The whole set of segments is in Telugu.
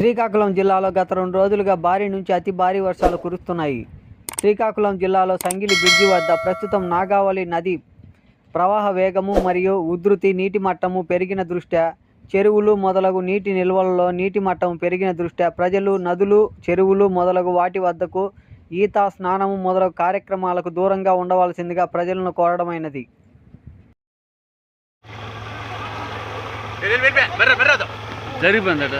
శ్రీకాకుళం జిల్లాలో గత రెండు రోజులుగా భారీ నుంచి అతి భారీ వర్షాలు కురుస్తున్నాయి శ్రీకాకుళం జిల్లాలో సంగిలి బ్రిడ్జి వద్ద ప్రస్తుతం నాగావళి నది ప్రవాహ వేగము మరియు ఉధృతి నీటి మట్టము పెరిగిన దృష్ట్యా చెరువులు మొదలగు నీటి నిల్వలలో నీటి మట్టం పెరిగిన దృష్ట్యా ప్రజలు నదులు చెరువులు మొదలగు వాటి వద్దకు ఈత స్నానము మొదలగు కార్యక్రమాలకు దూరంగా ఉండవలసిందిగా ప్రజలను కోరడమైనది జరిగిపోయిందట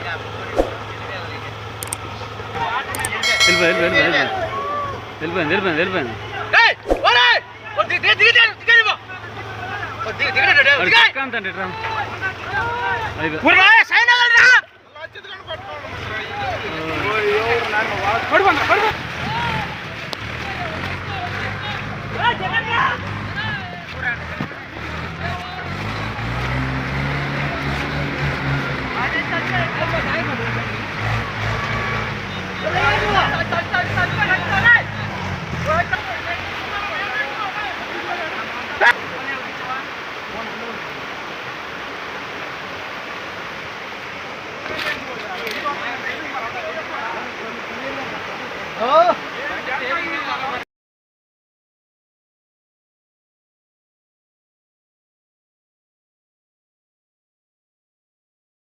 வெல்வன் வெல்வன் வெல்வன் வெல்வன் உட்காந்து Thank you.